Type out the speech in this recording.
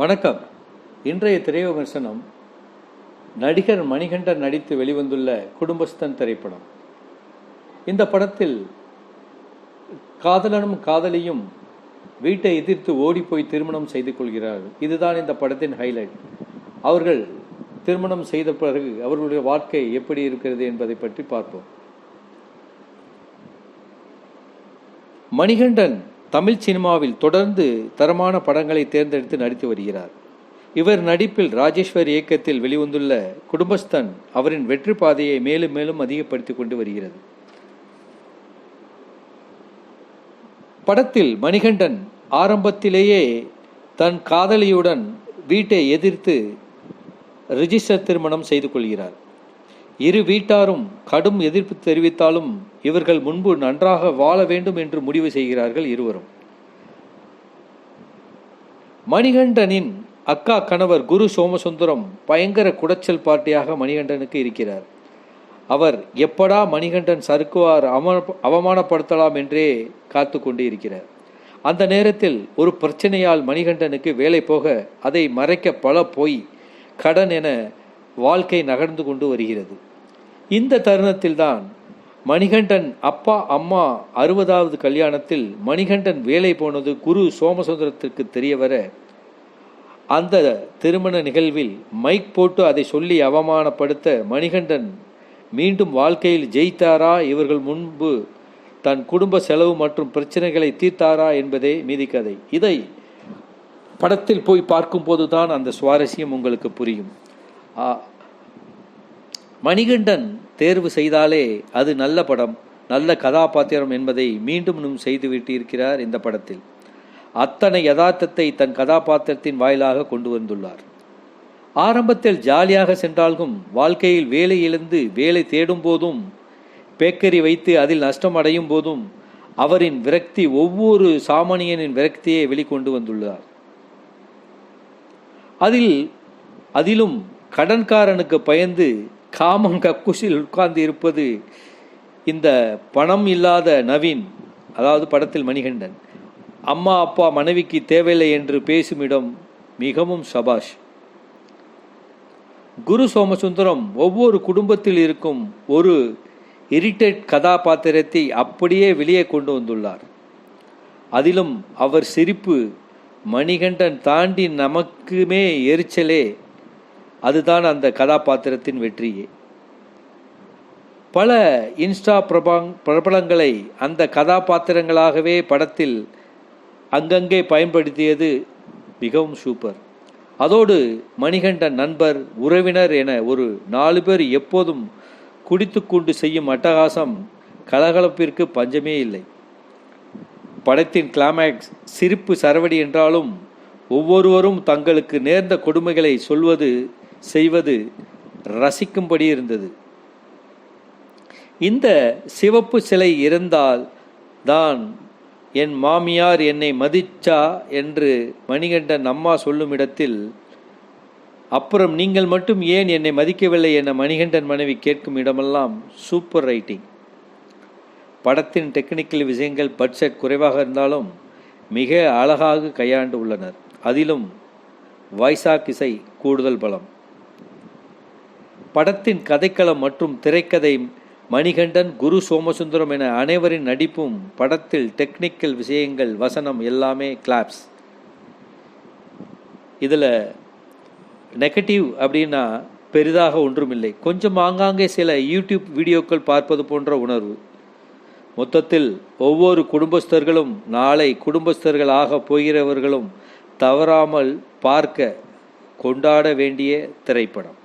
வணக்கம். இன்றைய திரை விமர்சனம் நடிகர் மணிகண்டன் நடித்து வெளிவந்துள்ள குடும்பஸ்தன் திரைப்படம். இந்த படத்தில் காதலனும் காதலியும் வீட்டை எதிர்த்து ஓடிப்போய் திருமணம் செய்து கொள்கிறார்கள் இதுதான் இந்த படத்தின் ஹைலைட் அவர்கள் திருமணம் செய்த பிறகு அவர்களுடைய வாழ்க்கை எப்படி இருக்கிறது என்பதை பற்றி பார்ப்போம். மணிகண்டன் தமிழ் சினிமாவில் தொடர்ந்து தரமான படங்களை தேர்ந்தெடுத்து நடித்து வருகிறார். இவர் நடிப்பில் ராஜேஸ்வர் இயக்கத்தில் வெளிவந்துள்ள குடும்பஸ்தன் அவரின் வெற்றி பாதையை மேலும் மேலும் அதிகப்படுத்திக் கொண்டு வருகிறது. படத்தில் மணிகண்டன் ஆரம்பத்திலேயே தன் காதலியுடன் வீட்டை எதிர்த்து ரிஜிஸ்டர் திருமணம் செய்து கொள்கிறார். இரு வீட்டாரும் கடும் எதிர்ப்பு தெரிவித்தாலும் இவர்கள் முன்பு நன்றாக வாழ வேண்டும் என்று முடிவு செய்கிறார்கள் இருவரும். மணிகண்டனின் அக்கா கணவர் குரு சோமசுந்தரம் பயங்கர குடைச்சல் பார்ட்டியாக மணிகண்டனுக்கு இருக்கிறார். அவர் எப்படா மணிகண்டன் சறுக்குவார் அவ அவமானப்படுத்தலாம் என்றே காத்து கொண்டு இருக்கிறார். அந்த நேரத்தில் ஒரு பிரச்சனையால் மணிகண்டனுக்கு வேலை போக அதை மறைக்க பல போய் கடன் என வாழ்க்கை நகர்ந்து கொண்டு வருகிறது. இந்த தருணத்தில்தான் மணிகண்டன் அப்பா அம்மா அறுபதாவது கல்யாணத்தில் மணிகண்டன் வேலை போனது குரு சோமசுந்தரத்திற்கு தெரியவர அந்த திருமண நிகழ்வில் மைக் போட்டு அதை சொல்லி அவமானப்படுத்த மணிகண்டன் மீண்டும் வாழ்க்கையில் ஜெயித்தாரா? இவர்கள் முன்பு தன் குடும்ப செலவு மற்றும் பிரச்சனைகளை தீர்த்தாரா என்பதே மீதி கதை. இதை படத்தில் போய் பார்க்கும்போது தான் அந்த சுவாரஸ்யம் உங்களுக்கு புரியும். மணிகண்டன் தேர்வு செய்தாலே அது நல்ல படம் நல்ல கதாபாத்திரம் என்பதை மீண்டும் இன்னும் செய்துவிட்டு இருக்கிறார் இந்த படத்தில். அத்தனை யதார்த்தத்தை தன் கதாபாத்திரத்தின் வாயிலாக கொண்டு வந்துள்ளார். ஆரம்பத்தில் ஜாலியாக சென்றாலும் வாழ்க்கையில் வேலை இழந்து வேலை தேடும் போதும் பேக்கரி வைத்து அதில் நஷ்டம் அடையும் போதும் அவரின் விரக்தி ஒவ்வொரு சாமானியனின் விரக்தியை வெளிக்கொண்டு வந்துள்ளார். அதில் அதிலும் கடன்காரனுக்கு பயந்து காமம் கக்குசில் உட்கார்ந்து இருப்பது இந்த பணம் இல்லாத நவீன் அதாவது படத்தில் மணிகண்டன் அம்மா அப்பா மனைவிக்கு தேவையில்லை என்று பேசும் இடம் மிகவும் சபாஷ். குரு சோமசுந்தரம் ஒவ்வொரு குடும்பத்தில் இருக்கும் ஒரு இரிட்டேட் கதாபாத்திரத்தை அப்படியே வெளியே கொண்டு வந்துள்ளார். அதிலும் அவர் சிரிப்பு மணிகண்டன் தாண்டி நமக்குமே எரிச்சலே அதுதான் அந்த கதாபாத்திரத்தின் வெற்றியே. பல இன்ஸ்டா பிரபாங் பிரபலங்களை அந்த கதாபாத்திரங்களாகவே படத்தில் அங்கங்கே பயன்படுத்தியது மிகவும் சூப்பர் அதோடு மணிகண்டன் நண்பர் உறவினர் என ஒரு நாலு பேர் எப்போதும் குடித்துக்கொண்டு செய்யும் அட்டகாசம் கலகலப்பிற்கு பஞ்சமே இல்லை. படத்தின் கிளைமேக்ஸ் சிரிப்பு சரவடி என்றாலும் ஒவ்வொருவரும் தங்களுக்கு நேர்ந்த கொடுமைகளை சொல்வது செய்வது ரசிக்கும்படி இருந்தது. இந்த சிவப்பு சிலை இருந்தால் தான் என் மாமியார் என்னை மதிச்சா என்று மணிகண்டன் அம்மா சொல்லும் இடத்தில் அப்புறம் நீங்கள் மட்டும் ஏன் என்னை மதிக்கவில்லை? என மணிகண்டன் மனைவி கேட்கும் இடமெல்லாம் சூப்பர் ரைட்டிங் படத்தின் டெக்னிக்கல் விஷயங்கள் பட்ஜெட் குறைவாக இருந்தாலும் மிக அழகாக கையாண்டு உள்ளனர். அதிலும் வைசாக் இசை கூடுதல் பலம். படத்தின் கதைக்களம் மற்றும் திரைக்கதை மணிகண்டன் குரு சோமசுந்தரம் என அனைவரின் நடிப்பும் படத்தில் டெக்னிக்கல் விஷயங்கள் வசனம் எல்லாமே கிளாப்ஸ் இதில் நெகட்டிவ் அப்படின்னா பெரிதாக ஒன்றுமில்லை. கொஞ்சம் ஆங்காங்கே சில யூடியூப் வீடியோக்கள் பார்ப்பது போன்ற உணர்வு. மொத்தத்தில் ஒவ்வொரு குடும்பஸ்தர்களும் நாளை குடும்பஸ்தர்கள் போகிறவர்களும் தவறாமல் பார்க்க கொண்டாட வேண்டிய திரைப்படம்.